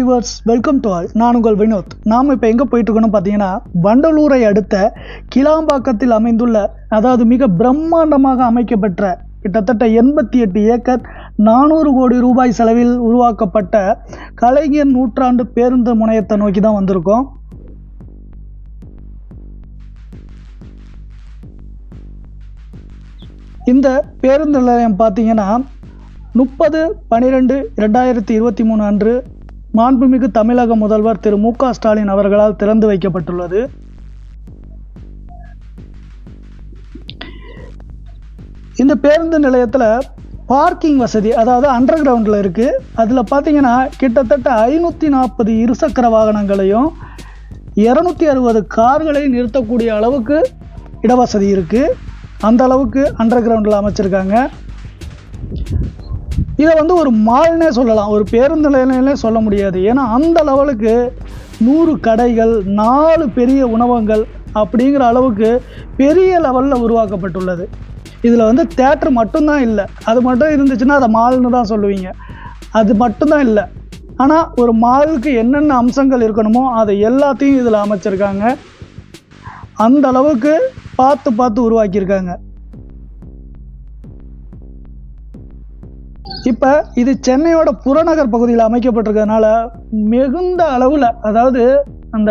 Viewers welcome to all நான் உங்கள் வினோத். நாம் இப்போ எங்கே போயிட்டுருக்கோன்னு பார்த்தீங்கன்னா வண்டலூரை அடுத்த கிளாம்பாக்கத்தில் அமைந்துள்ள அதாவது மிக பிரம்மாண்டமாக அமைக்கப்பெற்ற கிட்டத்தட்ட எண்பத்தி எட்டு ஏக்கர் நானூறு கோடி ரூபாய் செலவில் உருவாக்கப்பட்ட கலைஞர் நூற்றாண்டு பேருந்து முனையத்தை நோக்கி தான் வந்திருக்கோம். இந்த பேருந்து நிலையம் பார்த்தீங்கன்னா முப்பது பன்னிரெண்டு ரெண்டாயிரத்தி இருபத்தி மூணு அன்று மாண்புமிகு தமிழக முதல்வர் திரு மு க ஸ்டாலின் அவர்களால் திறந்து வைக்கப்பட்டுள்ளது. இந்த பேருந்து நிலையத்தில் பார்க்கிங் வசதி அதாவது அண்டர் கிரவுண்டில் இருக்குது அதில் பார்த்தீங்கன்னா கிட்டத்தட்ட ஐநூற்றி நாற்பது இருசக்கர வாகனங்களையும் இரநூத்தி அறுபது கார்களை நிறுத்தக்கூடிய அளவுக்கு இடவசதி இருக்குது அந்த அளவுக்கு அண்டர் கிரவுண்டில் அமைச்சிருக்காங்க. இதை வந்து ஒரு மால்னே சொல்லலாம். ஒரு பேருந்து நிலையிலே சொல்ல முடியாது. ஏன்னா அந்த லெவலுக்கு நூறு கடைகள் நாலு பெரிய உணவகங்கள் அப்படிங்கிற அளவுக்கு பெரிய லெவலில் உருவாக்கப்பட்டுள்ளது. இதில் வந்து தேட்டர் மட்டும்தான் இல்லை. அது மட்டும் இருந்துச்சுன்னா அதை மால்னு தான் சொல்லுவீங்க. அது மட்டும்தான் இல்லை. ஆனால் ஒரு மாலுக்கு என்னென்ன அம்சங்கள் இருக்கணுமோ அதை எல்லாத்தையும் இதில் அமைச்சிருக்காங்க. அந்த அளவுக்கு பார்த்து பார்த்து உருவாக்கியிருக்காங்க. இப்போ இது சென்னையோட புறநகர் பகுதியில் அமைக்கப்பட்டிருக்கிறதுனால மிகுந்த அளவில் அதாவது அந்த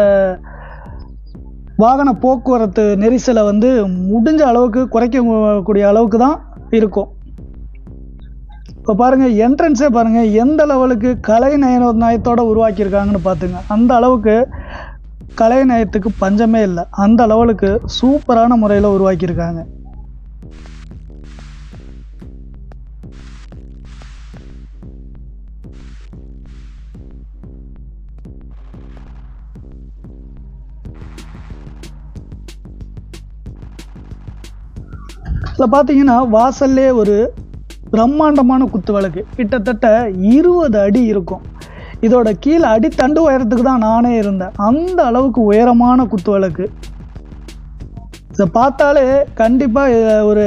வாகன போக்குவரத்து நெரிசலை வந்து முடிஞ்ச அளவுக்கு குறைக்கக்கூடிய அளவுக்கு தான் இருக்கும். இப்போ பாருங்கள் என்ட்ரன்ஸே பாருங்கள் எந்த லெவலுக்கு கலை நயன நயத்தோடு உருவாக்கியிருக்காங்கன்னு பார்த்துங்க அந்த அளவுக்கு கலை நயத்துக்கு பஞ்சமே இல்லை. அந்த லெவலுக்கு சூப்பரான முறையில் உருவாக்கியிருக்காங்க. இதில் பார்த்தீங்கன்னா வாசல்லே ஒரு பிரம்மாண்டமான குத்து விளக்கு. கிட்டத்தட்ட இருபது அடி இருக்கும். இதோட கீழே அடித்தண்டு உயரத்துக்கு தான் நானே இருந்தேன். அந்த அளவுக்கு உயரமான குத்து விளக்கு. இதை பார்த்தாலே கண்டிப்பாக ஒரு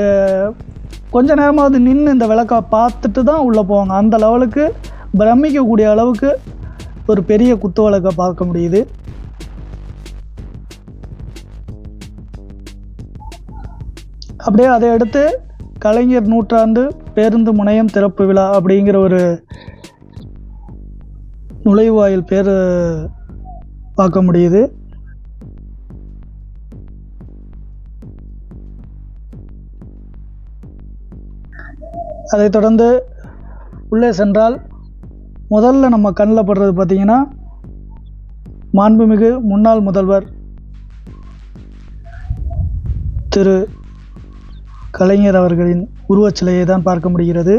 கொஞ்ச நேரமாவது நின்று இந்த விளக்கை பார்த்துட்டு தான் உள்ளே போவாங்க. அந்த லெவலுக்கு பிரமிக்கக்கூடிய அளவுக்கு ஒரு பெரிய குத்து விளக்கை பார்க்க முடியுது. அப்படியே அதை அடுத்து கலைஞர் நூற்றாண்டு பேருந்து முனையம் திறப்பு விழா அப்படிங்கிற ஒரு நுழைவாயில் பேர் பார்க்க முடியுது. அதைத் தொடர்ந்து உள்ளே சென்றால் முதல்ல நம்ம கண்ணில் படுறது பார்த்திங்கன்னா மாண்புமிகு முன்னாள் முதல்வர் திரு கலைஞர் அவர்களின் உருவச்சிலையை தான் பார்க்க முடிகிறது.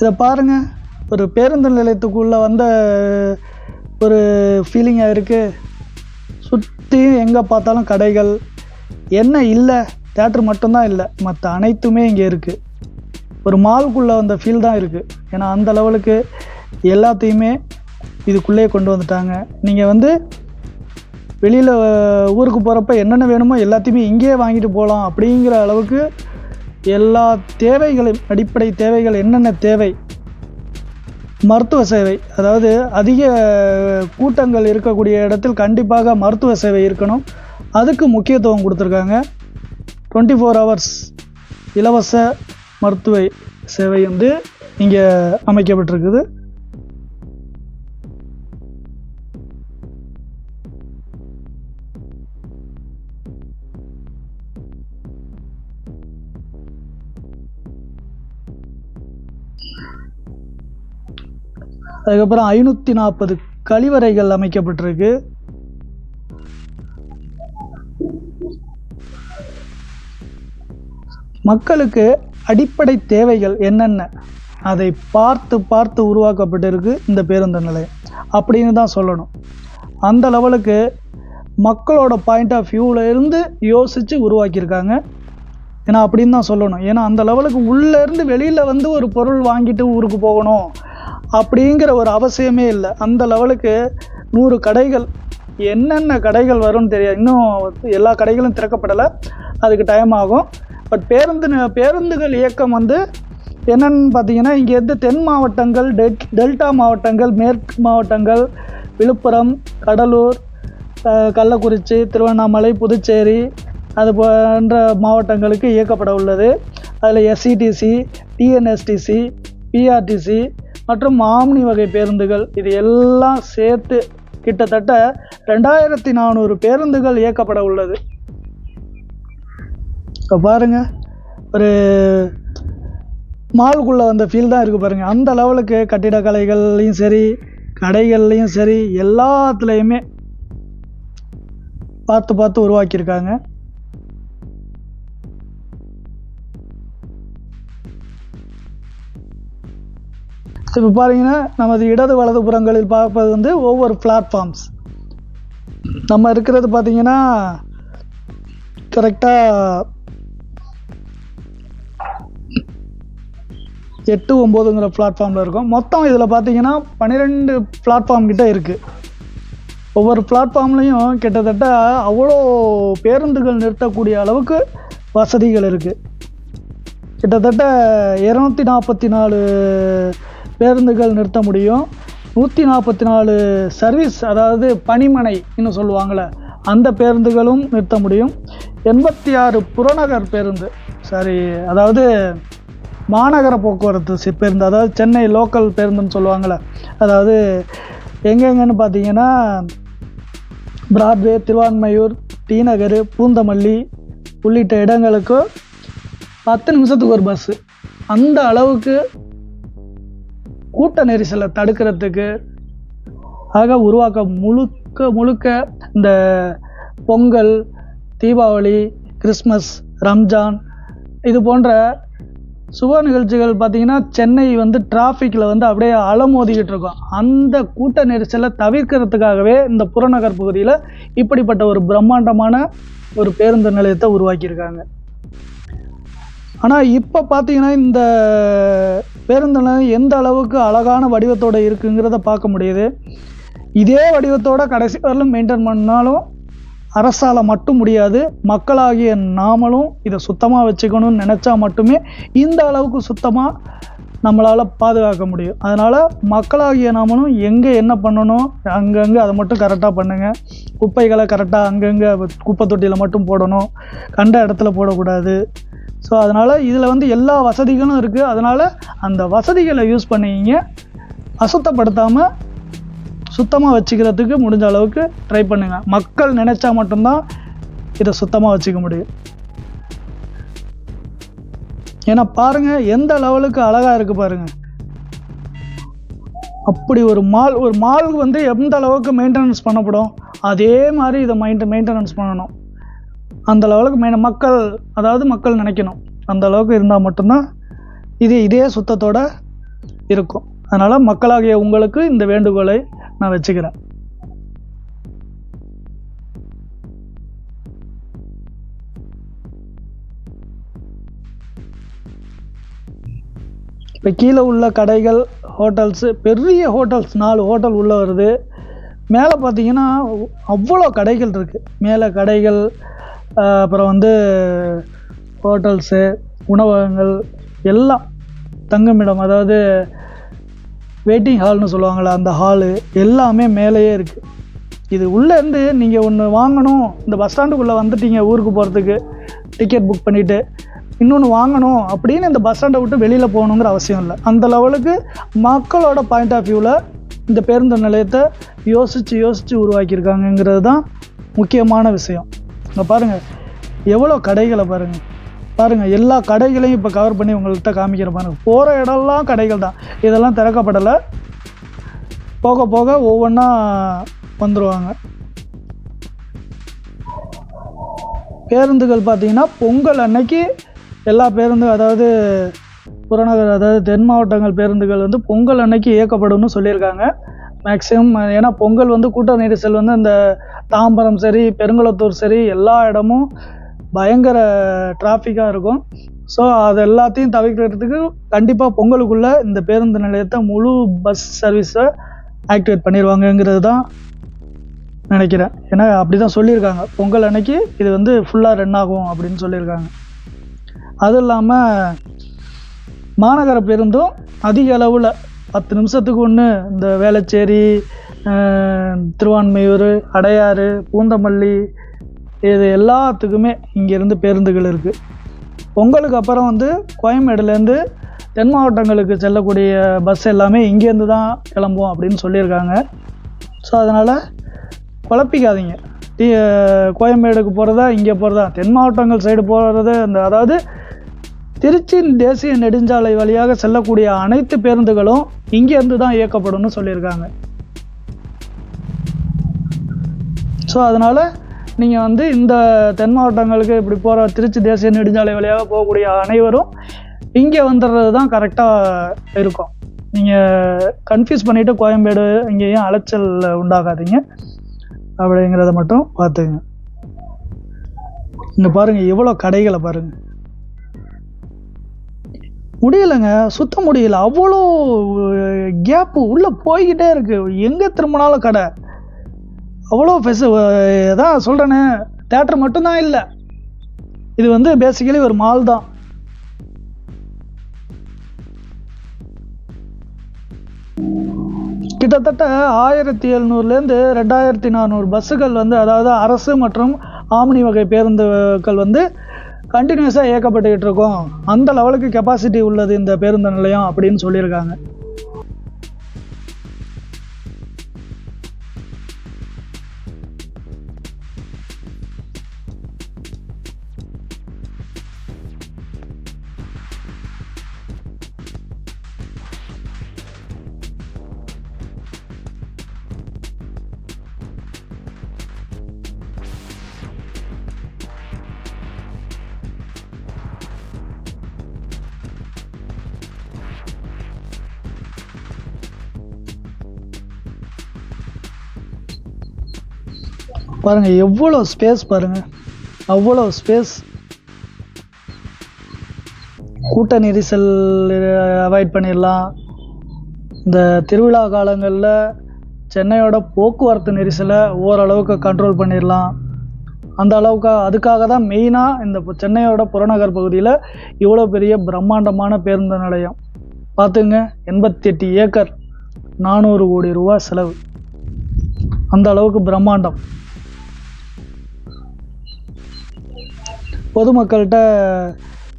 இதை பாருங்க ஒரு பேருந்து நிலையத்துக்குள்ளே வந்த ஒரு ஃபீலிங்காக இருக்குது சுற்றியும் எங்கே பார்த்தாலும் கடைகள். என்ன இல்லை தேட்டர் மட்டும்தான் இல்லை மற்ற அனைத்துமே இங்கே இருக்குது ஒரு மால்குள்ளே வந்த ஃபீல் தான் இருக்குது ஏன்னா அந்த லெவலுக்கு எல்லாத்தையுமே இதுக்குள்ளேயே கொண்டு வந்துட்டாங்க. நீங்கள் வந்து வெளியில் ஊருக்கு போகிறப்ப என்னென்ன வேணுமோ எல்லாத்தையுமே இங்கேயே வாங்கிட்டு போகலாம் அப்படிங்கிற அளவுக்கு எல்லா தேவைகளும் அடிப்படை தேவைகள் என்னென்ன தேவை? மருத்துவ சேவை. அதாவது அதிக கூட்டங்கள் இருக்கக்கூடிய இடத்தில் கண்டிப்பாக மருத்துவ சேவை இருக்கணும். அதுக்கு முக்கியத்துவம் கொடுத்துருக்காங்க. டுவெண்ட்டி ஃபோர் ஹவர்ஸ் இலவச மருத்துவ சேவை வந்து இங்கே அமைக்கப்பட்டிருக்குது. அதுக்கப்புறம் ஐநூற்றி நாற்பது கழிவறைகள் அமைக்கப்பட்டிருக்கு. மக்களுக்கு அடிப்படை தேவைகள் என்னென்ன? அதை பார்த்து பார்த்து உருவாக்கப்பட்டிருக்கு இந்த பேருந்து நிலையம். அப்படின்னு தான் சொல்லணும். அந்த லெவலுக்கு மக்களோட பாயிண்ட் ஆஃப் வியூவில் இருந்து யோசித்து உருவாக்கியிருக்காங்க. ஏன்னா அப்படின்னு தான் சொல்லணும். ஏன்னா அந்த லெவலுக்கு உள்ளேருந்து வெளியில் வந்து ஒரு பொருள் வாங்கிட்டு ஊருக்கு போகணும். அப்படிங்கிற ஒரு அவசியமே இல்லை. அந்த லெவலுக்கு நூறு கடைகள் என்னென்ன கடைகள் வரும்னு தெரியாது. இன்னும் எல்லா கடைகளும் திறக்கப்படலை. அதுக்கு டைம் ஆகும். பட் பேருந்து பேருந்துகள் இயக்கம் வந்து என்னென்னு பார்த்தீங்கன்னா இங்கேருந்து தென் மாவட்டங்கள் டெட் டெல்டா மாவட்டங்கள் மேற்கு மாவட்டங்கள் விழுப்புரம் கடலூர் கள்ளக்குறிச்சி திருவண்ணாமலை புதுச்சேரி அது போன்ற மாவட்டங்களுக்கு இயக்கப்பட உள்ளது. அதில் எஸ்சிடிசி டிஎன்எஸ்டிசி பிஆர்டிசி மற்றும் ஆம்னி வகை பேருந்துகள் இது எல்லாம் சேர்த்து கிட்டத்தட்ட ரெண்டாயிரத்தி நானூறு பேருந்துகள் இயக்கப்பட உள்ளது. இப்போ பாருங்க ஒரு மாலுக்குள்ளே வந்த ஃபீல் தான் இருக்குது பாருங்கள் அந்த லெவலுக்கு கட்டிடக்கலைகள்லையும் சரி கடைகள்லையும் சரி எல்லாத்துலேயுமே பார்த்து பார்த்து உருவாக்கியிருக்காங்க. இப்போ பார்த்தீங்கன்னா நமது இடது வலது புறங்களில் பார்ப்பது வந்து ஒவ்வொரு பிளாட்ஃபார்ம்ஸ் நம்ம இருக்கிறது பார்த்தீங்கன்னா கரெக்டாக எட்டு ஒம்போதுங்கிற பிளாட்ஃபார்மில் இருக்கும். மொத்தம் இதில் பார்த்தீங்கன்னா பன்னிரெண்டு பிளாட்ஃபார்ம் கிட்டே இருக்குது ஒவ்வொரு பிளாட்ஃபார்ம்லேயும் கிட்டத்தட்ட அவ்வளோ பேருந்துகள் நிறுத்தக்கூடிய அளவுக்கு வசதிகள் இருக்குது கிட்டத்தட்ட இரநூத்தி நாற்பத்தி நாலு பேருந்துகள் நிறுத்த முடியும். நூற்றி நாற்பத்தி நாலு சர்வீஸ் அதாவது பணிமனை இன்னும் சொல்லுவாங்கள்ல அந்த பேருந்துகளும் நிறுத்த முடியும். எண்பத்தி ஆறு புறநகர் பேருந்து சாரி அதாவது மாநகர போக்குவரத்து பேருந்து அதாவது சென்னை லோக்கல் பேருந்துன்னு சொல்லுவாங்களே அதாவது எங்கெங்கன்னு பார்த்தீங்கன்னா பிராட்வே திருவான்மையூர் டி நகர் பூந்தமல்லி உள்ளிட்ட இடங்களுக்கு பத்து நிமிஷத்துக்கு ஒரு பஸ்ஸு அந்த அளவுக்கு கூட்ட நெரிசலை தடுக்கிறதுக்கு ஆக உருவாக்க முழுக்க முழுக்க இந்த பொங்கல் தீபாவளி கிறிஸ்மஸ் ரம்ஜான் இது போன்ற சுப நிகழ்ச்சிகள் பார்த்திங்கன்னா சென்னை வந்து டிராஃபிக்கில் வந்து அப்படியே அலமோதிக்கிட்டு இருக்கும். அந்த கூட்ட நெரிசலை தவிர்க்கிறதுக்காகவே இந்த புறநகர் பகுதியில் இப்படிப்பட்ட ஒரு பிரம்மாண்டமான ஒரு பேருந்து நிலையத்தை உருவாக்கியிருக்காங்க. ஆனால் இப்போ பார்த்தீங்கன்னா இந்த பேருந்து நிலையம் எந்த அளவுக்கு அழகான வடிவத்தோடு இருக்குங்கிறத பார்க்க முடியுது. இதே வடிவத்தோடு கடைசி வரலும் மெயின்டைன் பண்ணாலும் அரசால் மட்டும் முடியாது. மக்களாகிய நாமளும் இதை சுத்தமாக வச்சுக்கணும்னு நினச்சா மட்டுமே இந்த அளவுக்கு சுத்தமாக நம்மளால் பாதுகாக்க முடியும். அதனால் மக்களாகிய நாமளும் எங்கே என்ன பண்ணணும் அங்கங்கே அதை மட்டும் கரெக்டாக பண்ணுங்கள் குப்பைகளை கரெக்டாக அங்கங்கே குப்பை தொட்டியில் மட்டும் போடணும். கண்ட இடத்துல போடக்கூடாது. ஸோ அதனால் இதில் வந்து எல்லா வசதிகளும் இருக்குது அதனால் அந்த வசதிகளை யூஸ் பண்ணிக்கிங்க அசுத்தப்படுத்தாமல் சுத்தமாக வச்சுக்கிறதுக்கு முடிஞ்ச அளவுக்கு ட்ரை பண்ணுங்கள் மக்கள் நினச்சா மட்டும்தான் இதை சுத்தமாக வச்சுக்க முடியும். ஏன்னா பாருங்கள் எந்த லெவலுக்கு அழகாக இருக்குது பாருங்கள் அப்படி ஒரு மால் ஒரு மால் வந்து எந்த அளவுக்கு மெயின்டெனன்ஸ் பண்ணப்படும்? அதே மாதிரி இதை மைண்ட் மெயின்டெனன்ஸ் பண்ணணும். அந்த லெவலுக்கு மெயின் மக்கள் அதாவது மக்கள் நினைக்கணும். அந்த அளவுக்கு இருந்தால் மட்டும்தான் இது இதே சுத்தத்தோட இருக்கும். அதனால் மக்களாகிய உங்களுக்கு இந்த வேண்டுகோளை நான் வச்சுக்கிறேன். இப்போ கீழே உள்ள கடைகள் ஹோட்டல்ஸு பெரிய ஹோட்டல்ஸ் நாலு ஹோட்டல் உள்ளே வருது. மேலே பார்த்தீங்கன்னா அவ்வளோ கடைகள் இருக்குது மேலே கடைகள் அப்புறம் வந்து ஹோட்டல்ஸு உணவகங்கள் எல்லாம் தங்குமிடம் அதாவது வெயிட்டிங் ஹால்னு சொல்லுவாங்கள்ல அந்த ஹாலு எல்லாமே மேலேயே இருக்குது இது உள்ளேருந்து நீங்கள் ஒன்று வாங்கணும் இந்த பஸ் ஸ்டாண்டுக்குள்ளே வந்துட்டீங்க ஊருக்கு போகிறதுக்கு டிக்கெட் புக் பண்ணிவிட்டு இன்னொன்று வாங்கணும் அப்படின்னு இந்த பஸ் ஸ்டாண்டை விட்டு வெளியில் போகணுங்கிற அவசியம் இல்லை. அந்த லெவலுக்கு மக்களோட பாயிண்ட் ஆஃப் வியூவில் இந்த பேருந்து நிலையத்தை யோசித்து யோசித்து உருவாக்கியிருக்காங்கங்கிறது தான் முக்கியமான விஷயம். இங்கே பாருங்கள் எவ்வளோ கடைகளை பாருங்கள் பாருங்கள் எல்லா கடைகளையும் இப்போ கவர் பண்ணி உங்கள்கிட்ட காமிக்கிற பாருங்கள் போகிற இடம்லாம் கடைகள் தான். இதெல்லாம் திறக்கப்படலை. போக போக ஒவ்வொன்றா வந்துடுவாங்க பேருந்துகள் பார்த்தீங்கன்னா பொங்கல் அன்னைக்கு எல்லா பேருந்து அதாவது புறநகர் அதாவது தென் மாவட்டங்கள் பேருந்துகள் வந்து பொங்கல் அன்னைக்கு இயக்கப்படும்னு சொல்லியிருக்காங்க. மேக்ஸிமம் ஏன்னா பொங்கல் வந்து கூட்ட நெரிசல் வந்து இந்த தாம்பரம் சரி பெருங்குளத்தூர் சரி எல்லா இடமும் பயங்கர டிராஃபிக்காக இருக்கும். ஸோ அது எல்லாத்தையும் தவிர்க்கிறதுக்கு கண்டிப்பாக பொங்கலுக்குள்ளே இந்த பேருந்து நிலையத்தை முழு பஸ் சர்வீஸை ஆக்டிவேட் பண்ணிடுவாங்கங்கிறது தான் நினைக்கிறேன். ஏன்னா அப்படி தான் சொல்லியிருக்காங்க. பொங்கல் அன்னைக்கு இது வந்து ஃபுல்லாக ரன் ஆகும் அப்படின்னு சொல்லியிருக்காங்க. அதுவும் இல்லாமல் மாநகர பேருந்தும் அதிக அளவில் பத்து நிமிஷத்துக்கு ஒன்று இந்த வேளச்சேரி திருவான்மையூர் அடையாறு பூந்தமல்லி இது எல்லாத்துக்குமே இங்கேருந்து பேருந்துகள் இருக்குது பொங்கலுக்கு அப்புறம் வந்து கோயம்பேடுலேருந்து தென் மாவட்டங்களுக்கு செல்லக்கூடிய பஸ் எல்லாமே இங்கேருந்து தான் கிளம்பும் அப்படின்னு சொல்லியிருக்காங்க. ஸோ அதனால் குழப்பிக்காதீங்க. டி கோயம்பேடுக்கு போகிறதா இங்கே போகிறதா தென் மாவட்டங்கள் சைடு போகிறது அந்த அதாவது திருச்சி தேசிய நெடுஞ்சாலை வழியாக செல்லக்கூடிய அனைத்து பேருந்துகளும் இங்கேருந்து தான் இயக்கப்படும்னு சொல்லியிருக்காங்க. ஸோ அதனால் நீங்கள் வந்து இந்த தென் மாவட்டங்களுக்கு இப்படி போகிற திருச்சி தேசிய நெடுஞ்சாலை வழியாக போகக்கூடிய அனைவரும் இங்கே வந்துடுறது தான் கரெக்டாக இருக்கும். நீங்கள் கன்ஃபியூஸ் பண்ணிவிட்டு கோயம்பேடு இங்கேயும் அலைச்சல் உண்டாகாதீங்க. அப்படிங்கிறத மட்டும் பார்த்துங்க இங்கே பாருங்கள் எவ்வளோ கடைகளை பாருங்கள் முடியலைங்க. சுத்த முடியல. அவ்வளோ கேப்பு உள்ளே போய்கிட்டே இருக்குது எங்கே திரும்பினாலும் கடை? அவ்வளோ ஃபெஸ் இதான் சொல்கிறேனே தேட்டர் மட்டும்தான் இல்லை. இது வந்து பேசிக்கலி ஒரு மால் தான். கிட்டத்தட்ட ஆயிரத்தி எழுநூறுலேருந்து ரெண்டாயிரத்தி நானூறு பஸ்ஸுகள் வந்து அதாவது அரசு மற்றும் ஆம்னி வகை பேருந்துகள் வந்து கண்டினியூஸாக இயக்கப்பட்டுக்கிட்டு இருக்கோம். அந்த லெவலுக்கு கெப்பாசிட்டி உள்ளது இந்த பேருந்து நிலையம் அப்படின்னு சொல்லியிருக்காங்க. பாருங்கள் எவ்வளோ ஸ்பேஸ் பாருங்கள் அவ்வளோ ஸ்பேஸ் கூட்ட நெரிசல் அவாய்ட் பண்ணிடலாம். இந்த திருவிழா காலங்களில் சென்னையோட போக்குவரத்து நெரிசலை ஓரளவுக்கு கண்ட்ரோல் பண்ணிடலாம். அந்த அளவுக்கு அதுக்காக தான் மெயினாக இந்த சென்னையோட புறநகர் பகுதியில் இவ்வளோ பெரிய பிரம்மாண்டமான பேருந்து நிலையம். பார்த்துங்க எண்பத்தி எட்டு ஏக்கர் நானூறு கோடி ரூபா செலவு. அந்த அளவுக்கு பிரம்மாண்டம். பொதுமக்கள்கிட்ட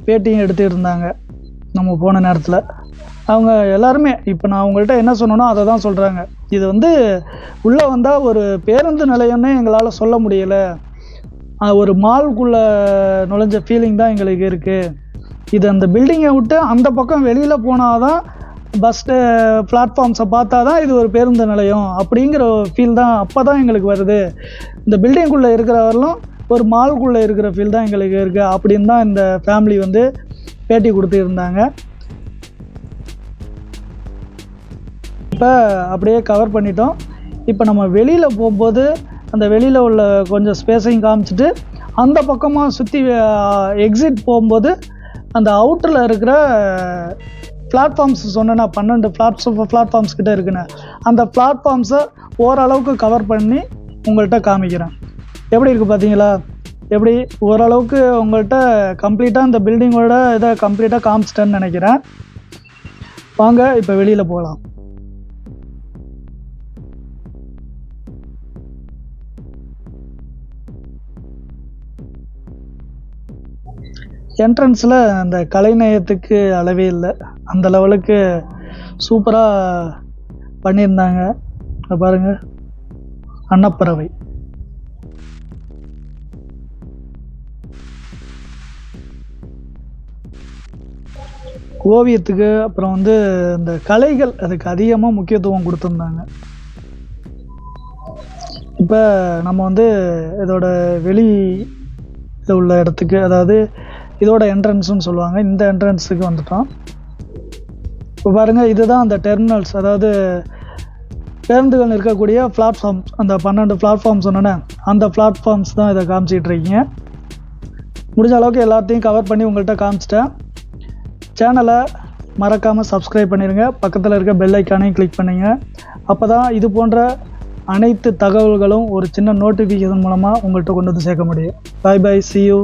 பேட்டியும் எடுத்துட்டு இருந்தாங்க நம்ம போன நேரத்தில். அவங்க எல்லாருமே இப்போ நான் அவங்கள்ட்ட என்ன சொன்னனோ அதை தான் சொல்கிறாங்க இது வந்து உள்ளே வந்தால் ஒரு பேருந்து நிலையம்னே எங்களால் சொல்ல முடியலை. ஒரு மால்குள்ளே நுழைஞ்ச ஃபீலிங் தான் எங்களுக்கு இருக்குது இது அந்த பில்டிங்கை விட்டு அந்த பக்கம் வெளியில் போனால் தான் பஸ் பிளாட்ஃபார்ம்ஸை பார்த்தா தான் இது ஒரு பேருந்து நிலையம் அப்படிங்கிற ஃபீல் தான் அப்போ தான் எங்களுக்கு வருது. இந்த பில்டிங்குள்ளே இருக்கிறவரெல்லாம் ஒரு மால்குள்ளே இருக்கிற ஃபீல் தான் எங்களுக்கு இருக்குது அப்படின்னு தான் இந்த ஃபேமிலி வந்து பேட்டி கொடுத்துருந்தாங்க. இப்போ அப்படியே கவர் பண்ணிட்டோம். இப்போ நம்ம வெளியில் போகும்போது அந்த வெளியில் உள்ள கொஞ்சம் ஸ்பேஸையும் காமிச்சிட்டு அந்த பக்கமாக சுற்றி எக்ஸிட் போகும்போது அந்த அவுட்டரில் இருக்கிற பிளாட்ஃபார்ம்ஸ் சொன்னேன்னா பன்னெண்டு பிளாட்ஸ் பிளாட்ஃபார்ம்ஸ் கிட்ட இருக்குண்ணே அந்த பிளாட்ஃபார்ம்ஸை ஓரளவுக்கு கவர் பண்ணி உங்கள்கிட்ட காமிக்கிறேன். எப்படி இருக்குது பார்த்தீங்களா? எப்படி? ஓரளவுக்கு உங்கள்கிட்ட கம்ப்ளீட்டாக இந்த பில்டிங்கோட இதை கம்ப்ளீட்டாக காமிச்சிட்டேன்னு நினைக்கிறேன். வாங்க இப்போ வெளியில் போகலாம். என்ட்ரன்ஸில் அந்த கலைநயத்துக்கு அளவே இல்லை. அந்த லெவலுக்கு சூப்பராக பண்ணியிருந்தாங்க. பாருங்கள் அன்னப்பறவை. ஓவியத்துக்கு அப்புறம் வந்து இந்த கலைகள் அதுக்கு அதிகமாக முக்கியத்துவம் கொடுத்துருந்தாங்க. இப்போ நம்ம வந்து இதோட வெளி இது உள்ள இடத்துக்கு அதாவது இதோட என்ட்ரன்ஸ்னு சொல்லுவாங்க. இந்த என்ட்ரன்ஸுக்கு வந்துட்டோம். இப்போ பாருங்கள் இதுதான் அந்த டெர்மினல்ஸ் அதாவது பேருந்துகள் இருக்கக்கூடிய பிளாட்ஃபார்ம்ஸ் அந்த பன்னெண்டு பிளாட்ஃபார்ம்ஸ் சொன்னேன்னே அந்த பிளாட்ஃபார்ம்ஸ் தான் இதை காமிச்சிட்டு இருக்கீங்க. முடிஞ்ச அளவுக்கு எல்லாத்தையும் கவர் பண்ணி உங்கள்கிட்ட காமிச்சிட்டேன். சேனலை மறக்காமல் சப்ஸ்கிரைப் பண்ணிடுங்க பக்கத்தில் இருக்க பெல் ஐக்கானையும் கிளிக் பண்ணுங்க. அப்போ தான் இது போன்ற அனைத்து தகவல்களும் ஒரு சின்ன நோட்டிஃபிகேஷன் மூலமாக உங்கள்கிட்ட கொண்டு வந்து சேர்க்க முடியும். பாய் பாய் சி யூ